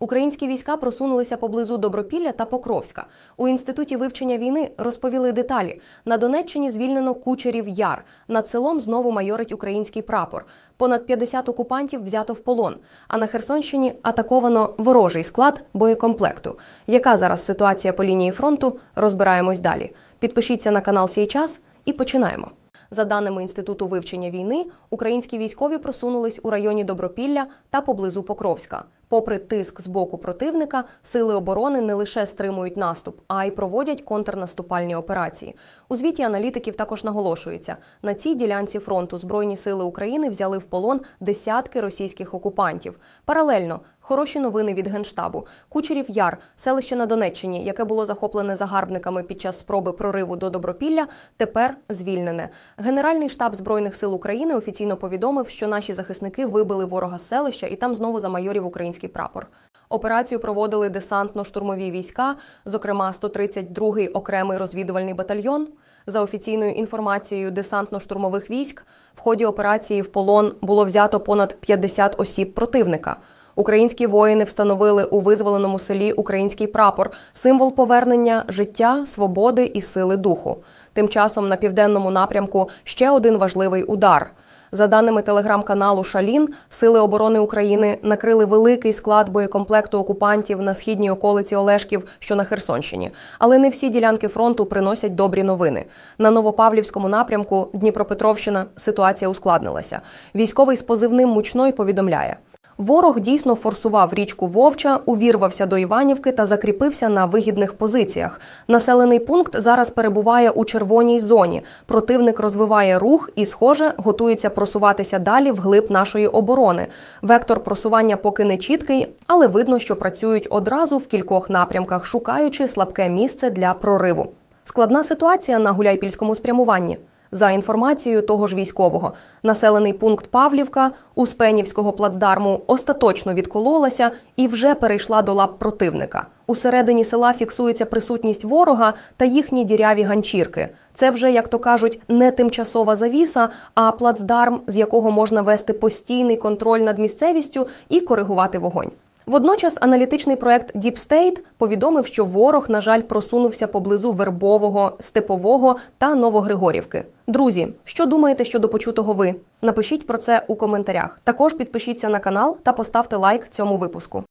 Українські війська просунулися поблизу Добропілля та Покровська. У інституті вивчення війни розповіли деталі. На Донеччині звільнено Кучерів Яр. Над селом знову майорить український прапор. Понад 50 окупантів взято в полон. А на Херсонщині атаковано ворожий склад боєкомплекту. Яка зараз ситуація по лінії фронту? Розбираємось далі. Підпишіться на канал «Сій час» і починаємо. За даними Інституту вивчення війни, українські військові просунулись у районі Добропілля та поблизу Покровська. Попри тиск з боку противника, сили оборони не лише стримують наступ, а й проводять контрнаступальні операції. У звіті аналітиків також наголошується, на цій ділянці фронту Збройні сили України взяли в полон десятки російських окупантів. Паралельно хороші новини від генштабу. Кучерів Яр, селище на Донеччині, яке було захоплене загарбниками під час спроби прориву до Добропілля, тепер звільнене. Генеральний штаб збройних сил України офіційно повідомив, що наші захисники вибили ворога з селища і там знову замайорів український прапор. Операцію проводили десантно-штурмові війська, зокрема 132-й окремий розвідувальний батальйон. За офіційною інформацією десантно-штурмових військ, в ході операції в полон було взято понад 50 осіб противника. Українські воїни встановили у визволеному селі український прапор, символ повернення життя, свободи і сили духу. Тим часом на південному напрямку ще один важливий удар. За даними телеграм-каналу Шалін, сили оборони України накрили великий склад боєкомплекту окупантів на східній околиці Олешків, що на Херсонщині. Але не всі ділянки фронту приносять добрі новини. На Новопавлівському напрямку Дніпропетровщина ситуація ускладнилася. Військовий з позивним мучной повідомляє. Ворог дійсно форсував річку Вовча, увірвався до Іванівки та закріпився на вигідних позиціях. Населений пункт зараз перебуває у червоній зоні. Противник розвиває рух і, схоже, готується просуватися далі вглиб нашої оборони. Вектор просування поки не чіткий, але видно, що працюють одразу в кількох напрямках, шукаючи слабке місце для прориву. Складна ситуація на гуляйпільському спрямуванні. За інформацією того ж військового, населений пункт Павлівка Успенівського плацдарму остаточно відкололася і вже перейшла до лап противника. Усередині села фіксується присутність ворога та їхні діряві ганчірки. Це вже, як то кажуть, не тимчасова завіса, а плацдарм, з якого можна вести постійний контроль над місцевістю і коригувати вогонь. Водночас аналітичний проект Deep State повідомив, що ворог, на жаль, просунувся поблизу Вербового, Степового та Новогригорівки. Друзі, що думаєте щодо почутого ви? Напишіть про це у коментарях. Також підпишіться на канал та поставте лайк цьому випуску.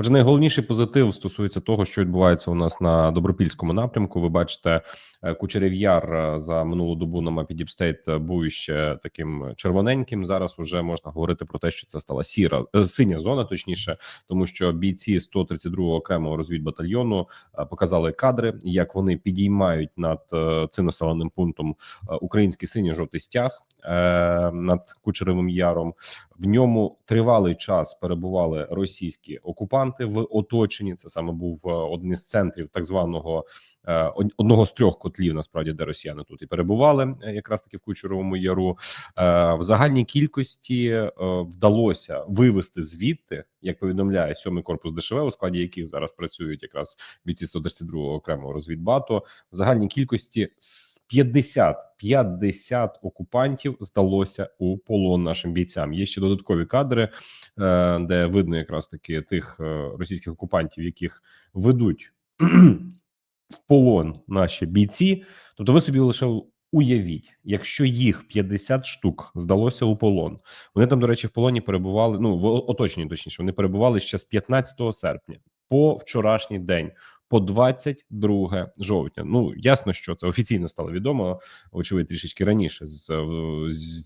Отже, найголовніший позитив стосується того, що відбувається у нас на добропільському напрямку. Ви бачите, е, Кучерів Яр е, за минулу добу на мапі Діпстейт був ще таким червоненьким. Зараз вже можна говорити про те, що це стала сіра е, синя зона, точніше, тому що бійці 132-го окремого розвідбатальйону показали кадри, як вони підіймають над цим населеним пунктом український синьо-жовтий стяг е, над Кучеревим Яром. В ньому тривалий час перебували російські окупанти в оточенні. Це саме був е, один із центрів так званого е, одного з трьох котлів, насправді, де росіяни тут і перебували, е, якраз таки в Кучеровому Яру. Е, В загальній кількості е, вдалося вивести звідти, як повідомляє сьомий корпус ДШВ, у складі яких зараз працюють якраз бійці 132-го окремого розвідбату. В загальній кількості з 50 50 окупантів здалося у полон нашим бійцям. Є ще додаткові кадри, е, де видно якраз таки тих е, російських окупантів, яких ведуть в полон наші бійці. Тобто, ви собі лише уявіть, якщо їх 50 штук здалося у полон. Вони там, до речі, в полоні перебували. Ну в оточенні, точніше, вони перебували ще з 15 серпня по вчорашній день. По 22 жовтня. Ну ясно, що це офіційно стало відомо. Очевидь, трішечки раніше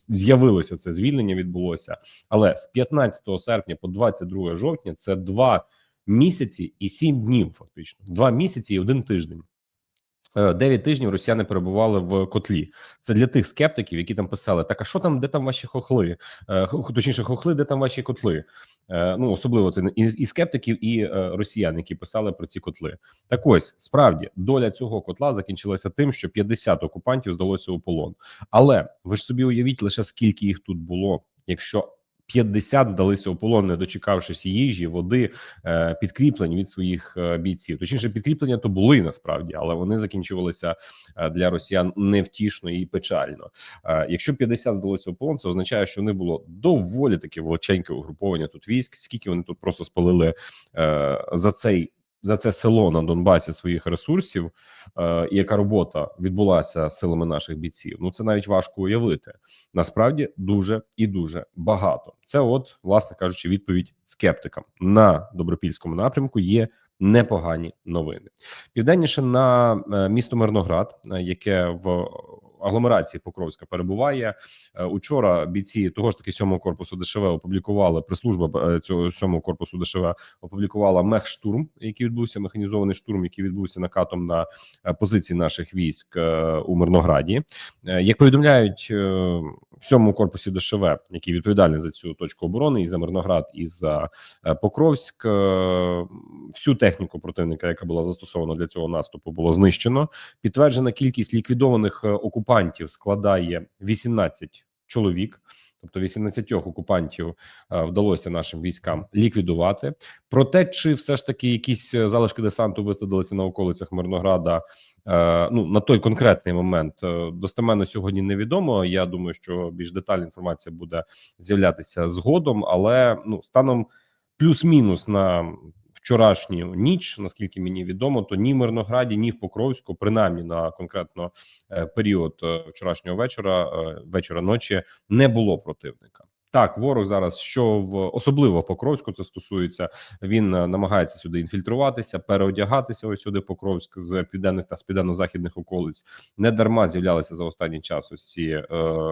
з'явилося це звільнення. Відбулося, але з 15 серпня по 22 жовтня це два місяці і сім днів. Фактично, два місяці і один тиждень. Е, Дев'ять тижнів росіяни перебували в котлі. Це для тих скептиків, які там писали: так, а що там, де там ваші хохли? Е, Точніше, хохли, де там ваші котли? Е, Ну особливо це і, скептиків, і росіян, які писали про ці котли. Так ось справді доля цього котла закінчилася тим, що 50 окупантів здалося у полон. Але ви ж собі уявіть лише скільки їх тут було, якщо 50 здалися у полон, не дочекавшись їжі, води, е, підкріплень від своїх е, бійців. Точніше, підкріплення то були насправді, але вони закінчувалися е, для росіян невтішно і печально. Якщо 50 здалося у полон, це означає, що не було доволі таке величеньке угруповання тут військ. Скільки вони тут просто спалили за цей за це село на Донбасі своїх ресурсів, е, і яка робота відбулася силами наших бійців? Ну це навіть важко уявити. Насправді дуже і дуже багато. Це, от, власне кажучи, відповідь скептикам на добропільському напрямку є. Непогані новини південніше на е, місто Мирноград, е, яке в агломерації Покровська перебуває. Е, Учора бійці того ж таки 7-го корпусу ДШВ опублікували прес-служба е, цього 7-го корпусу ДШВ опублікувала мехштурм, який відбувся механізований штурм, який відбувся накатом на е, позиції наших військ у Мирнограді. Як повідомляють в 7-му корпусі ДШВ, який відповідальний за цю точку оборони, і за Мирноград, і за е, Покровськ, е, всю техніку противника, яка була застосована для цього наступу, було знищено. Підтверджена кількість ліквідованих е, окупантів складає 18 чоловік. Тобто 18 окупантів е, вдалося нашим військам ліквідувати. Про те, чи все ж таки якісь е, залишки десанту висадилися на околицях Мирнограда, е, ну на той конкретний момент достеменно сьогодні невідомо. Я думаю, що більш детальна інформація буде з'являтися згодом, але ну станом плюс-мінус на вчорашню ніч, наскільки мені відомо, то ні в Мирнограді, ні в Покровську, принаймні на конкретно е, період е, вчорашнього вечора, е, вечора ночі, не було противника. Так, ворог зараз, що в особливо Покровську, це стосується. Він намагається сюди інфільтруватися, переодягатися. Ось сюди Покровськ з південних та з південно-західних околиць. Не дарма з'являлися за останній час ось ці е,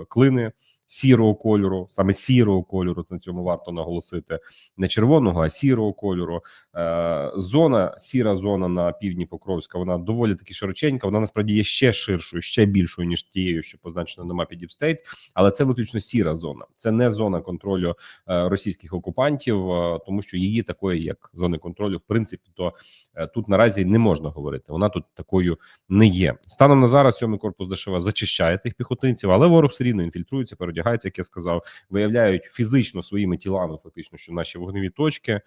клини сірого кольору, саме сірого кольору. На цьому варто наголосити не червоного, а сірого кольору. Е, зона, сіра зона на півдні Покровська. Вона доволі таки широченька. Вона насправді є ще ширшою, ще більшою ніж тією, що позначена на мапі Діпстейт. Але це виключно сіра зона. Це не зона контролю е, російських окупантів, е, тому що її такої, як зони контролю, в принципі, то е, тут наразі не можна говорити. Вона тут такою не є. Станом на зараз сьомий корпус ДШВ зачищає тих піхотинців, але ворог все рівно інфільтрується, переодягається, як я сказав, виявляють фізично своїми тілами, фактично, що наші вогневі точки.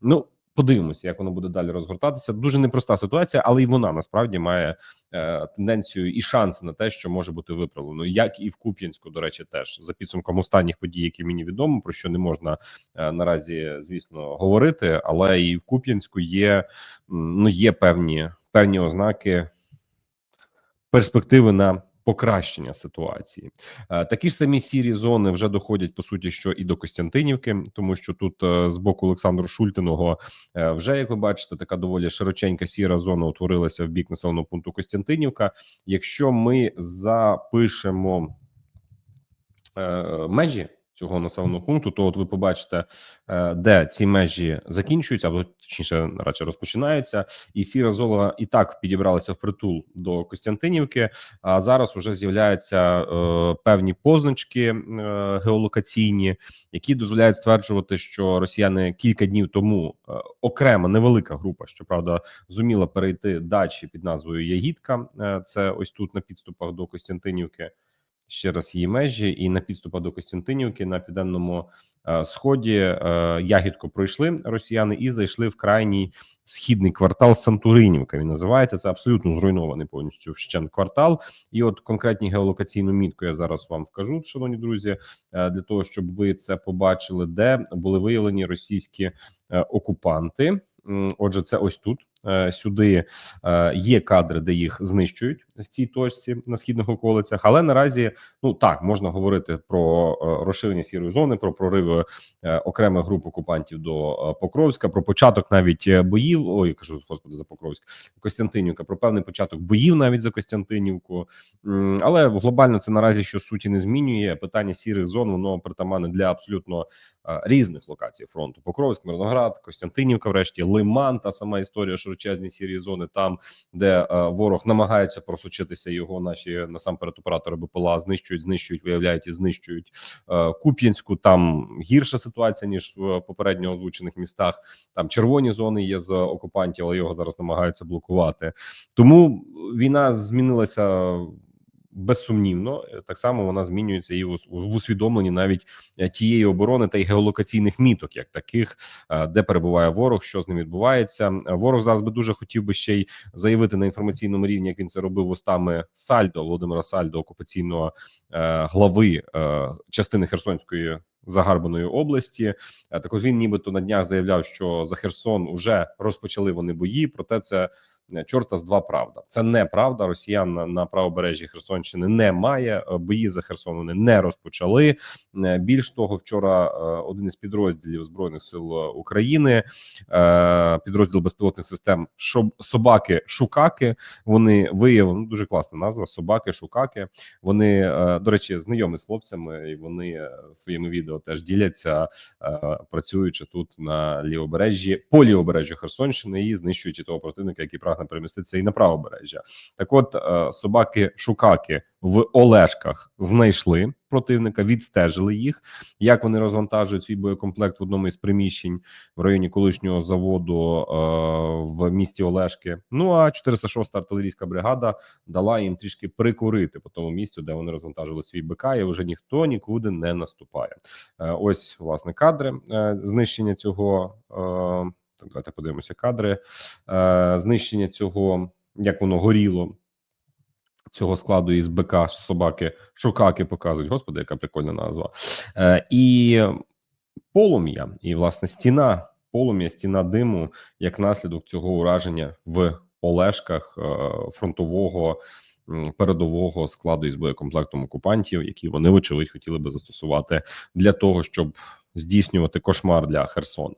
Ну. Подивимося, як воно буде далі розгортатися. Дуже непроста ситуація, але і вона насправді має е, тенденцію і шанси на те, що може бути виправлено, як і в Куп'янську, до речі, теж за підсумком останніх подій, які мені відомо, про що не можна е, наразі, звісно, говорити. Але і в Куп'янську є ну є певні певні ознаки перспективи на покращення ситуації. Е, Такі ж самі сірі зони вже доходять по суті, що і до Костянтинівки, тому що тут е, з боку Олександру Шультиного е, вже як ви бачите, така доволі широченька сіра зона утворилася в бік населеного пункту Костянтинівка. Якщо ми запишемо межі цього населеного пункту, то от ви побачите, е, де ці межі закінчуються, або точніше радше розпочинаються, і сіра зона і так підібралася впритул до Костянтинівки. А зараз вже з'являються е, певні позначки е, геолокаційні, які дозволяють стверджувати, що росіяни кілька днів тому е, окрема невелика група, щоправда, зуміла перейти дачі під назвою Ягідка. Е, це ось тут на підступах до Костянтинівки. Ще раз її межі, і на підступах до Костянтинівки на південному е, сході е, ягідку пройшли росіяни і зайшли в крайній східний квартал Сантуринівка. Він називається це абсолютно зруйнований повністю вщент квартал. І от конкретні геолокаційну мітку я зараз вам вкажу, шановні друзі, е, для того, щоб ви це побачили, де були виявлені російські окупанти. Отже, це ось тут. Е, Сюди е, є кадри, де їх знищують в цій точці на східних околицях. Але наразі ну так можна говорити про е, розширення сірої зони, про прориви окремих груп окупантів до Покровська, про початок навіть боїв. Ой, кажу господи за Покровськ, Костянтинівка, про певний початок боїв навіть за Костянтинівку. Але глобально це наразі що суті не змінює. Питання сірих зон воно притаманне для абсолютно різних локацій фронту: Покровськ, Мирноград, Костянтинівка, врешті Лиман, та сама історія широчезні сірі зони, там де е, ворог намагається просочитися. Його наші насамперед оператори БПЛА знищують, знищують, виявляють і знищують е, Куп'янську. Там гірша ситуація ніж в попередньо озвучених містах. Там червоні зони є з окупантів, але його зараз намагаються блокувати. Тому війна змінилася безсумнівно е, так само вона змінюється і в усвідомленні навіть е, тієї оборони та й геолокаційних міток, як таких, е, де перебуває ворог, що з ним відбувається. Ворог зараз би дуже хотів би ще й заявити на інформаційному рівні, як він це робив устами Сальдо Володимира Сальдо, окупаційного глави частини Херсонської загарбаної області. Так от він нібито на днях заявляв, що за Херсон уже розпочали вони бої. Проте це чорта з два правда. Це неправда. Росіян на, на правобережжі Херсонщини немає. Е, Бої за Херсон вони не розпочали. Е, Більш того, вчора е, один із підрозділів збройних сил е, України, е, підрозділ безпілотних систем собаки Шукаки. Вони виявили ну, дуже класна назва собаки Шукаки. Вони е, до речі, знайомі з хлопцями, і вони е, своїми відео теж діляться, е, працюючи тут на лівобережжі, по лівобережжю Херсонщини і знищуючи того противника, який прагне переміститися і на правобережжя. Так, от е, собаки Шукаки в Олешках знайшли противника, відстежили їх. Як вони розвантажують свій боєкомплект в одному із приміщень в районі колишнього заводу е, в місті Олешки. Ну а 406-та артилерійська бригада дала їм трішки прикурити по тому місцю, де вони розвантажили свій БК, і вже ніхто нікуди не наступає. Е, ось власне кадри знищення цього. Е, так, давайте подивимося кадри е, знищення цього, як воно горіло. Цього складу із БК собаки Шукаки показують. Господи, яка прикольна назва. Е, і полум'я, і власне стіна полум'я, стіна диму як наслідок цього ураження в Олешках е, фронтового м, передового складу із боєкомплектом окупантів, які вони вочевидь хотіли би застосувати для того, щоб здійснювати кошмар для Херсона.